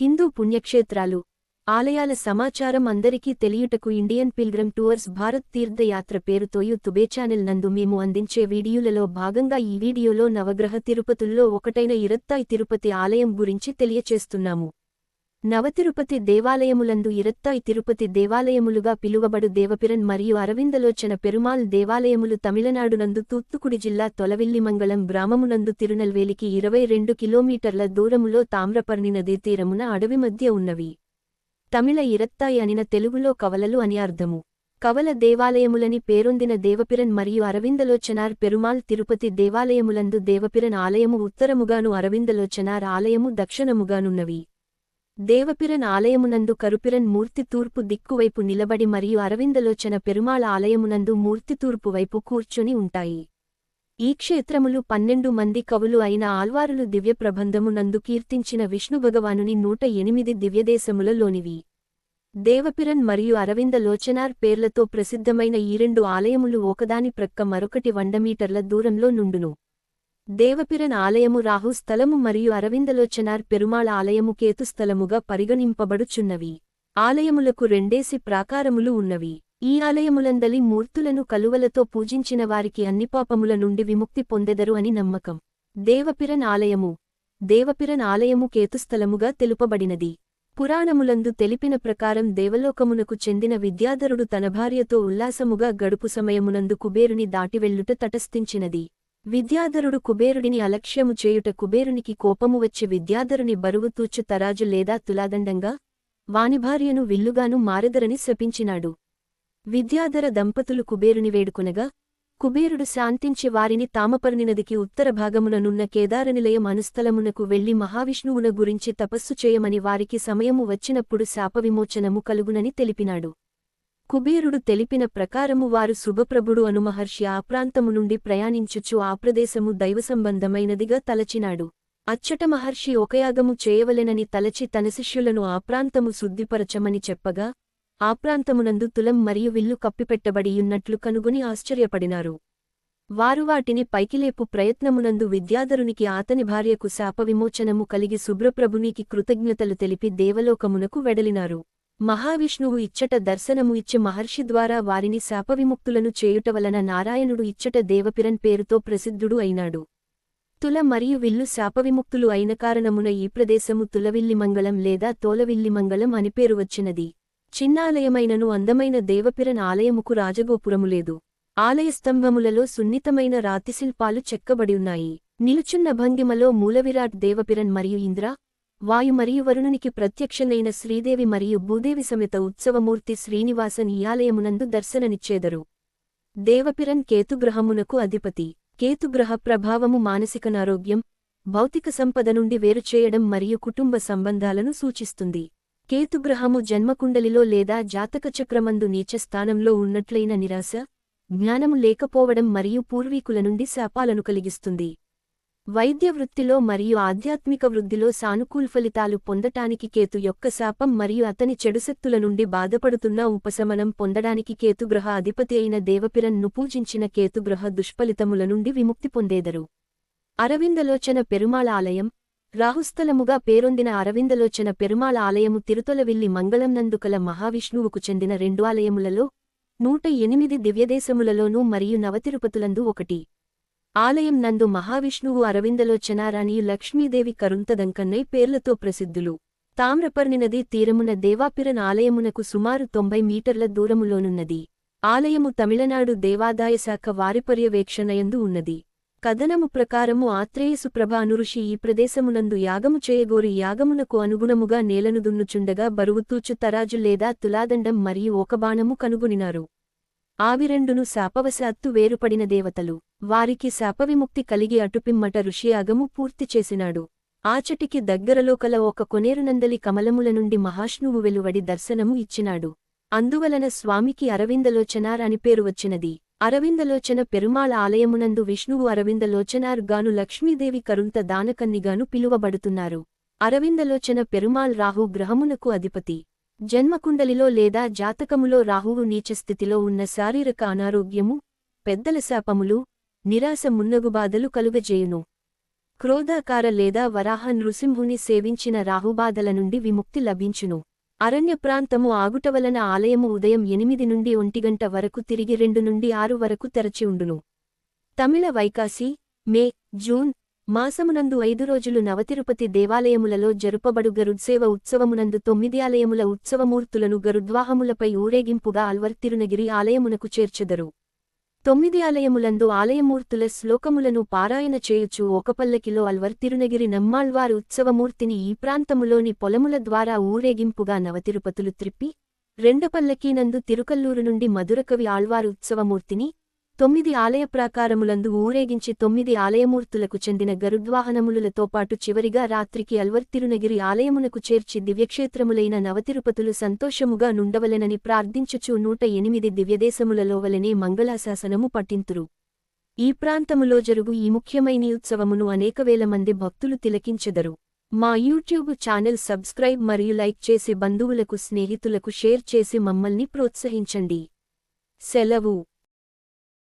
హిందూ పుణ్యక్షేత్రాలు. ఆలయాల సమాచారం అందరికీ తెలియుటకు ఇండియన్ పిల్గ్రమ్ టూర్స్ భారత్ తీర్థయాత్ర పేరుతోయు తుబేఛానెల్ నందు మేము అందించే వీడియోలలో భాగంగా ఈ వీడియోలో నవగ్రహ తిరుపతుల్లో ఒకటైన ఇరత్తాయ్ తిరుపతి ఆలయం గురించి తెలియచేస్తున్నాము. నవతిరుపతి దేవాలయములందు ఇరత్తాయ్ తిరుపతి దేవాలయములుగా పిలువబడు దేవపిరన్ మరియు అరవిందలోచన పెరుమాల్ దేవాలయములు తమిళనాడునందు తూత్తుకుడి జిల్లా తొలవిల్లిమంగళం గ్రామమునందు తిరునల్వేలికి ఇరవై రెండు కిలోమీటర్ల దూరములో తామ్రపర్ణి నదీ తీరమున అడవి మధ్య ఉన్నవి. తమిళ ఇరత్తాయ్ అనిన తెలుగులో కవలలు అని అర్థము. కవల దేవాలయములని పేరొందిన దేవపిరన్ మరియు అరవిందలోచనార్ పెరుమాల్ తిరుపతి దేవాలయములందు దేవపిరన్ ఆలయము ఉత్తరముగాను అరవిందలోచనార్ ఆలయము దక్షిణముగానున్నవి. దేవపిరన్ ఆలయమునందు కరుపిరన్ మూర్తి తూర్పు దిక్కువైపు నిలబడి మరియు అరవిందలోచన పెరుమాళ ఆలయమునందు మూర్తి తూర్పు వైపు కూర్చుని ఉంటాయి. ఈ క్షేత్రములు పన్నెండు మంది కవులు అయిన ఆల్వారులు దివ్య ప్రబంధమునందు కీర్తించిన విష్ణుభగవానుని నూట ఎనిమిది దివ్యదేశములలోనివి. దేవపిరన్ మరియు అరవింద లోచనార్ పేర్లతో ప్రసిద్ధమైన ఈ రెండు ఆలయములు ఒకదాని ప్రక్క మరొకటి వంద మీటర్ల దూరంలో నుండును. దేవపిరన్ ఆలయము రాహు స్థలము మరియు అరవిందలోచనార్ పెరుమాళ ఆలయము కేతుస్థలముగా పరిగణింపబడుచున్నవి. ఆలయములకు రెండేసి ప్రాకారములు ఉన్నవి. ఈ ఆలయములందలి మూర్తులను కలువలతో పూజించిన వారికి అన్ని పాపముల నుండి విముక్తి పొందెదరు అని నమ్మకం. దేవపిరన్ ఆలయము దేవపిరన్ ఆలయము కేతుస్థలముగా తెలుపబడినది. పురాణములందు తెలిపిన ప్రకారం దేవలోకమునకు చెందిన విద్యాధరుడు తన భార్యతో ఉల్లాసముగా గడుపు సమయమునందు కుబేరుని దాటివెల్లుట తటస్థించినది. విద్యాధరుడు కుబేరుడిని అలక్ష్యము చేయుట కుబేరునికి కోపము వచ్చి విద్యాధరుని బరువు తూచు తరాజు లేదా తులాదండంగా వానిభార్యను విల్లుగాను మారెదరని శపించినాడు. విద్యాధర దంపతులు కుబేరుని వేడుకునగా కుబేరుడు శాంతించి వారిని తామపర్నినదికి ఉత్తర భాగముననున్న కేదారనిలయం అనుస్థలమునకు వెళ్ళి మహావిష్ణువున గురించి తపస్సు చేయమని వారికి సమయము వచ్చినప్పుడు శాపవిమోచనము కలుగునని తెలిపినాడు. కుబేరుడు తెలిపిన ప్రకారము వారు శుభప్రభుడు అనుమహర్షి ఆ ప్రాంతము నుండి ప్రయాణించుచు ఆ ప్రదేశము దైవసంబంధమైనదిగా తలచినాడు. అచ్చట మహర్షి ఒకయాగము చేయవలెనని తలచి తన శిష్యులను ఆ ప్రాంతము శుద్ధిపరచమని చెప్పగా ఆ ప్రాంతమునందు తులం మరియు విల్లు కప్పిపెట్టబడియున్నట్లు కనుగొని ఆశ్చర్యపడినారు. వారు వాటిని పైకిలేపు ప్రయత్నమునందు విద్యాధరునికి ఆతని భార్యకు శాపవిమోచనము కలిగి శుభ్రప్రభునికి కృతజ్ఞతలు తెలిపి దేవలోకమునకు వెడలినారు. మహావిష్ణువు ఇచ్చట దర్శనము ఇచ్చి మహర్షి ద్వారా వారిని శాపవిముక్తులను చేయుటవలన నారాయణుడు ఇచ్చట దేవపిరన్ పేరుతో ప్రసిద్ధుడు అయినాడు. తుల మరియు విల్లు శాపవిముక్తులు అయిన కారణమున ఈ ప్రదేశము తులవిల్లిమంగళం లేదా తోలవిల్లిమంగళం అని పేరు వచ్చినది. చిన్నాలయమైనను అందమైన దేవపిరన్ ఆలయముకు రాజగోపురము లేదు. ఆలయస్తంభములలో సున్నితమైన రాతిశిల్పాలు చెక్కబడి ఉన్నాయి. నిలుచున్న భంగిమలో మూలవిరాట్ దేవపిరన్ మరియు ఇంద్ర వాయు మరియు వరుణునికి ప్రత్యక్షనైన శ్రీదేవి మరియు భూదేవి సమేత ఉత్సవమూర్తి శ్రీనివాసన్ ఈ ఆలయమునందు దర్శననిచ్చేదరు. దేవపిరన్ కేతుగ్రహమునకు అధిపతి. కేతుగ్రహ ప్రభావము మానసికనారోగ్యం భౌతిక సంపద నుండి వేరుచేయడం మరియు కుటుంబ సంబంధాలను సూచిస్తుంది. కేతుగ్రహము జన్మకుండలిలో లేదా జాతకచక్రమందు నీచస్థానంలో ఉన్నట్లయిన నిరాశ జ్ఞానము లేకపోవడం మరియు పూర్వీకుల నుండి శాపాలను కలిగిస్తుంది. వైద్య వృత్తిలో మరియు ఆధ్యాత్మిక వృద్ధిలో సానుకూల ఫలితాలు పొందటానికి కేతు యొక్క శాపం మరియు అతని చెడుశక్తుల నుండి బాధపడుతున్న ఉపశమనం పొందడానికి కేతుగ్రహ అధిపతి అయిన దేవపిరన్ను పూజించిన కేతుగ్రహ దుష్ఫలితముల నుండి విముక్తి పొందేదరు. అరవిందలోచన పెరుమాళ ఆలయం. రాహుస్థలముగా పేరొందిన అరవిందలోచన పెరుమాళ ఆలయము తిరుతొలవిల్లి మంగళంనందుకల మహావిష్ణువుకు చెందిన రెండు ఆలయములలో నూట ఎనిమిది దివ్యదేశములలోనూ మరియు నవతిరుపతులందు ఒకటి. ఆలయం నందు మహావిష్ణువు అరవిందలోచనారాణి లక్ష్మీదేవి కరుంతదంకన్నై పేర్లతో ప్రసిద్ధులు. తామ్రపర్ణినది తీరమున దేవాపిరన్ ఆలయమునకు సుమారు తొంభై మీటర్ల దూరములోనున్నది. ఆలయము తమిళనాడు దేవాదాయ శాఖ వారిపర్యవేక్షణయందు ఉన్నది. కథనము ప్రకారము ఆత్రేయసుప్రభ అనురుషి అనుఋషి ఈ ప్రదేశమునందు యాగము చేయగోరి యాగమునకు అనుగుణముగా నేలను దున్నుచుండగా బరువుతూచు తరాజు లేదా తులాదండం మరియు ఒక బాణము కనుగొనినారు. ఆవిరెండును శాపవశాత్తు వేరుపడిన దేవతలు. వారికి శాపవిముక్తి కలిగి అటుపిమ్మట ఋషియాగము పూర్తి చేసినాడు. ఆచటికి దగ్గరలో కల ఒక కొనేరునందలి కమలముల నుండి మహాష్ణువు వెలువడి దర్శనము ఇచ్చినాడు. అందువలన స్వామికి అరవిందలోచనార్ అని పేరు వచ్చినది. అరవిందలోచన పెరుమాళ ఆలయమునందు విష్ణువు అరవిందలోచనార్ గాను లక్ష్మీదేవి కరుంత దానకన్నిగాను పిలువబడుతున్నారు. అరవిందలోచన పెరుమాళ్ రాహు గ్రహమునకు అధిపతి. జన్మకుండలిలో లేదా జాతకములో రాహువు నీచస్థితిలో ఉన్న శారీరక అనారోగ్యము పెద్దల శాపములు నిరాశ మున్నగుబాధలు కలుగజేయును. క్రోధాకార లేదా వరాహ నృసింహుని సేవించిన రాహుబాధల నుండి విముక్తి లభించును. అరణ్య ప్రాంతము ఆలయము ఉదయం ఎనిమిది నుండి ఒంటిగంట వరకు తిరిగి రెండు నుండి ఆరు వరకు తెరచి ఉండును. తమిళ వైకాసి మే జూన్ మాసమునందు ఐదు రోజులు నవతిరుపతి దేవాలయములలో జరుపబడు గరుడ్సేవ ఉత్సవమునందు తొమ్మిది ఆలయముల ఉత్సవమూర్తులను గరుద్వాహములపై ఊరేగింపుగా అల్వర్తిరునగిరి ఆలయమునకు చేర్చెదరు. తొమ్మిది ఆలయములందు ఆలయమూర్తుల శ్లోకములను పారాయణ చేయుచు ఒకపల్లకిలో అల్వర్తిరునగిరి నమ్మాళ్వారు ఉత్సవమూర్తిని ఈ ప్రాంతములోని పొలముల ద్వారా ఊరేగింపుగా నవతిరుపతులు త్రిప్పి రెండపల్లకీనందు తిరుకల్లూరు నుండి మధురకవి ఆళ్వారు ఉత్సవమూర్తిని తొమ్మిది ఆలయ ప్రాకారములందు ఊరేగించి తొమ్మిది ఆలయమూర్తులకు చెందిన గరుడ్వాహనములతో పాటు చివరిగా రాత్రికి అల్వర్తిరునగిరి ఆలయమునకు చేర్చి దివ్యక్షేత్రములైన నవతిరుపతులు సంతోషముగా నుండవలెనని ప్రార్థించుచు నూట ఎనిమిది దివ్యదేశములలో వలనే మంగళాశాసనము పట్టింతురు ఈ ప్రాంతములో జరుగు ఈ ముఖ్యమైన ఉత్సవమును అనేక వేల మంది భక్తులు తిలకించెదరు. మా యూట్యూబ్ ఛానల్ సబ్స్క్రైబ్ మరియు లైక్ చేసి బంధువులకు స్నేహితులకు షేర్ చేసి మమ్మల్ని ప్రోత్సహించండి. సెలవు.